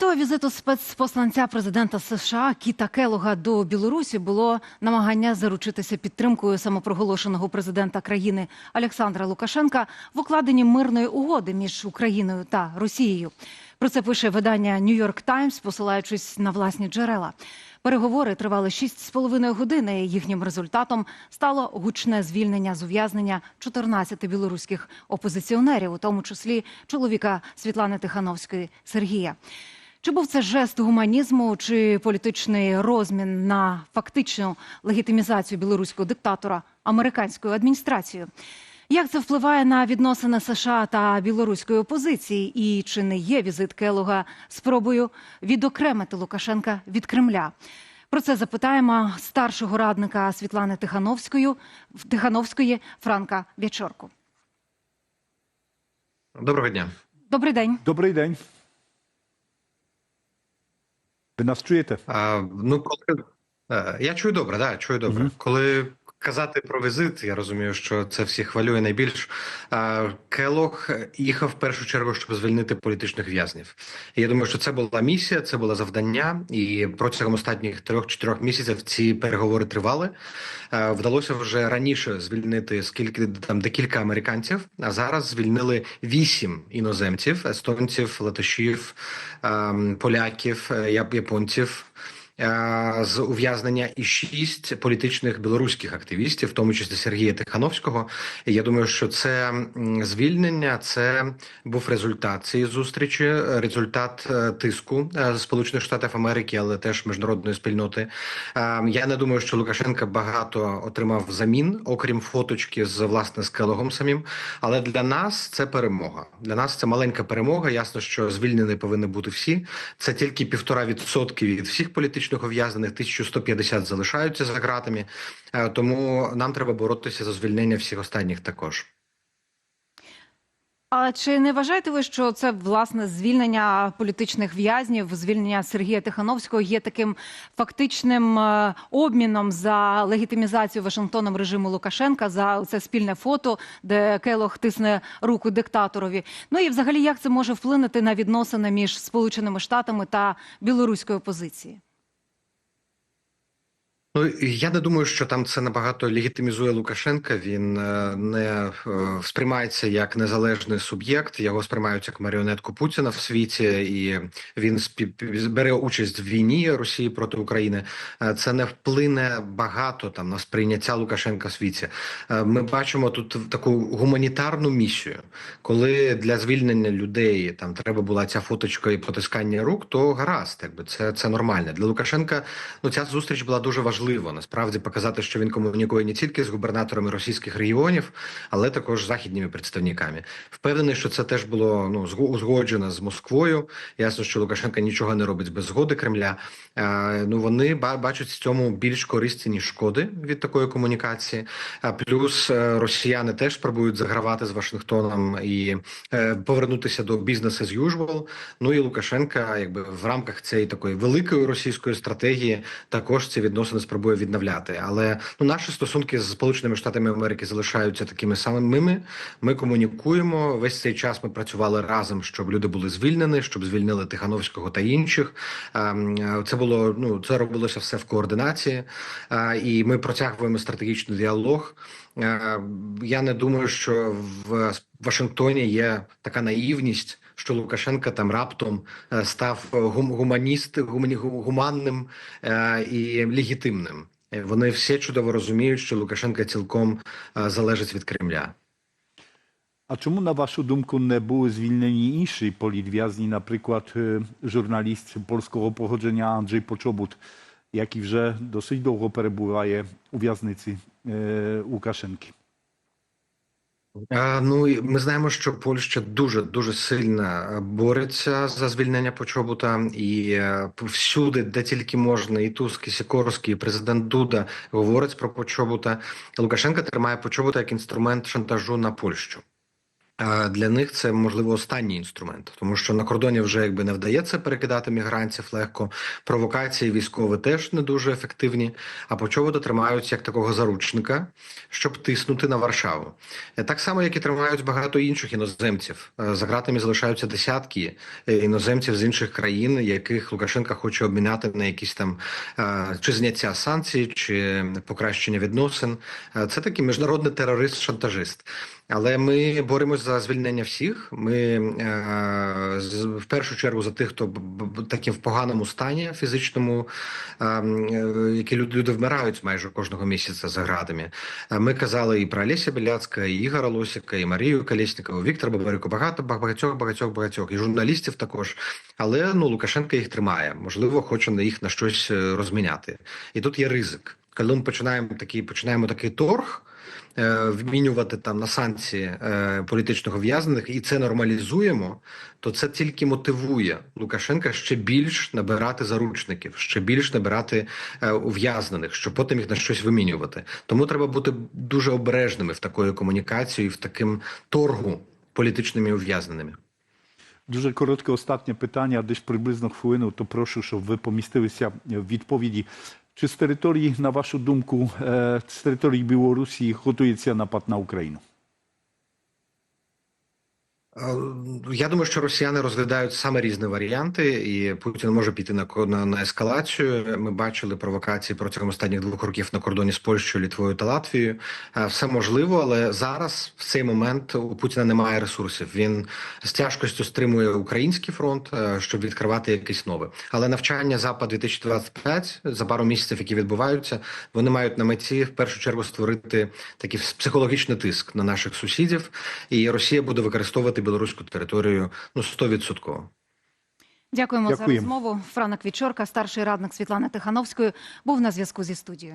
Метою візиту спецпосланця президента США Кіта Келога до Білорусі було намагання заручитися підтримкою самопроголошеного президента країни Олександра Лукашенка в укладенні мирної угоди між Україною та Росією. Про це пише видання York Times, посилаючись на власні джерела. Переговори тривали 6,5 години. Їхнім результатом стало гучне звільнення з ув'язнення 14 білоруських опозиціонерів, у тому числі чоловіка Світлани Тихановської Сергія. Чи був це жест гуманізму чи політичний розмін на фактичну легітимізацію білоруського диктатора американською адміністрацією? Як це впливає на відносини США та білоруської опозиції? І чи не є візит Келога спробою відокремити Лукашенка від Кремля? Про це запитаємо старшого радника Світлани Тихановської, Тихановської Франка Вячорку. Доброго дня. Добрий день. Добрий день. Ви нас чуєте? А, ну, коли е, я чую добре, да, чую добре. Угу. Коли казати про візит, я розумію, що це всіх хвилює найбільш. Келох їхав в першу чергу, щоб звільнити політичних в'язнів. Я думаю, що це була місія, це було завдання, і протягом останніх трьох-чотирьох місяців ці переговори тривали. Вдалося вже раніше звільнити скільки там декілька американців. А зараз звільнили вісім іноземців: естонців, латишів, ем, поляків, е, японців. Е, З ув'язнення і шість політичних білоруських активістів, в тому числі Сергія Тихановського. Я думаю, що це звільнення це був результат цієї зустрічі, результат е, тиску е, Сполучених Штатів Америки, але теж міжнародної спільноти. Я не думаю, що Лукашенко багато отримав замін, окрім фоточки з власне з Келогом самим. Але для нас це перемога. Для нас це маленька перемога. Ясно, що звільнені повинні бути всі. Це тільки півтора відсотки від всіх політичних ув'язнених, 1150 залишаються за ґратами. Е, Тому нам треба боротися за звільнення всіх останніх також. А чи не вважаєте ви, що це власне звільнення політичних в'язнів, звільнення Сергія Тихановського є таким фактичним е, обміном за легітимізацію Вашингтоном режиму Лукашенка за це спільне фото, де Келох тисне руку диктаторові? Ну і взагалі як це може вплинути на відносини між Сполученими Штатами та білоруською опозицією? Ну я не думаю, що там це набагато легітимізує Лукашенка. Він е, не е, сприймається як незалежний суб'єкт. Його сприймають як маріонетку Путіна в світі, і він бере участь в війні Росії проти України. Е, Це не вплине багато там на сприйняття Лукашенка в світі. Ми бачимо тут таку гуманітарну місію, коли для звільнення людей там треба була ця фоточка і потискання рук, то гаразд, якби це, це нормально. Для Лукашенка ну ця зустріч була дуже важлива. Насправді показати, що він комунікує не тільки з губернаторами російських регіонів, але також з західніми представниками. Впевнений, що це теж було ну зго- узгоджено з Москвою. Ясно, що Лукашенко нічого не робить без згоди Кремля. Е, ну вони бачать в цьому більш користі ніж шкоди від такої комунікації. А плюс е, росіяни теж спробують загравати з Вашингтоном і е, повернутися до бізнесу as usual. Ну і Лукашенка, якби в рамках цієї такої великої російської стратегії, також ці відносини спробує відновляти. Але ну наші стосунки з Сполученими Штатами Америки залишаються такими самими. Ми комунікуємо весь цей час. Ми працювали разом, щоб люди були звільнені, щоб звільнили Тихановського та інших. Ем, Це було ну це робилося все в координації, Е, і ми протягуємо стратегічний діалог. Е, Я не думаю, що в Вашингтоні є така наївність, що Лукашенко там раптом е, став гум- гуманіст, гуманним е, і легітимним. Е, Вони всі чудово розуміють, що Лукашенко цілком е, залежить від Кремля. А чому, на вашу думку, не були звільнені інші політв'язні, наприклад, е, журналіст польського походження Анджей Почобут, який вже досить довго перебуває у в'язниці е, Лукашенки? Е, Ну ми знаємо, що Польща дуже дуже сильно е, бореться за звільнення Почобута, і е, всюди, де тільки можна, і Туск, і Сікорський, і президент Дуда говорить про Почобута. Лукашенка тримає Почобута як інструмент шантажу на Польщу. Для них це можливо останній інструмент, тому що на кордоні вже якби не вдається перекидати мігрантів легко. Провокації військові теж не дуже ефективні. А почоводи тримаються як такого заручника, щоб тиснути на Варшаву. Е, Так само, як і тримають багато інших іноземців. Е, За ґратами залишаються десятки е, іноземців з інших країн, яких Лукашенка хоче обміняти на якісь там чи зняття санкцій, чи покращення відносин. Це такий міжнародний терорист-шантажист. Але ми боремось за звільнення всіх. Ми е, в першу чергу за тих, хто такі в поганому стані фізичному, е, е, які люди, люди вмирають майже кожного місяця за градами. Ми казали і про Олеся Біляцька, і Ігора Лосіка, і Марію Колєснікову, Віктора Бабарику, багато багатьох, багатьох, багатьох, і журналістів також. Але ну Лукашенко їх тримає. Можливо, хоче на їх на щось розміняти. І тут є ризик. Коли ми починаємо такий, починаємо такий торг. Е, Вмінювати там на санкції е, політичного в'язнених і це нормалізуємо, то це тільки мотивує Лукашенка ще більш набирати заручників, ще більш набирати е, ув'язнених, щоб потім їх на щось вимінювати. Тому треба бути дуже обережними в такої комунікації, в таким торгу політичними ув'язненими. Дуже коротке останнє питання, десь приблизно хвилину, то прошу, щоб ви помістилися в відповіді. Чи з території, на вашу думку, е, з території Білорусі готується напад на Україну? Е, Я думаю, що росіяни розглядають саме різні варіанти, і Путін може піти на на, на ескалацію. Ми бачили провокації протягом останніх двох років на кордоні з Польщею, Літвою та Латвією. Е, Все можливо, але зараз в цей момент у Путіна немає ресурсів. Він з тяжкостю стримує український фронт, е, щоб відкривати якийсь нове. Але навчання запад 2025 за пару місяців, які відбуваються, вони мають на меті в першу чергу створити такий психологічний тиск на наших сусідів, і Росія буде використовувати білоруську територію ну 100%. Дякуємо за розмову. Франак Вічорка, старший радник Світлани Тихановської, був на зв'язку зі студією.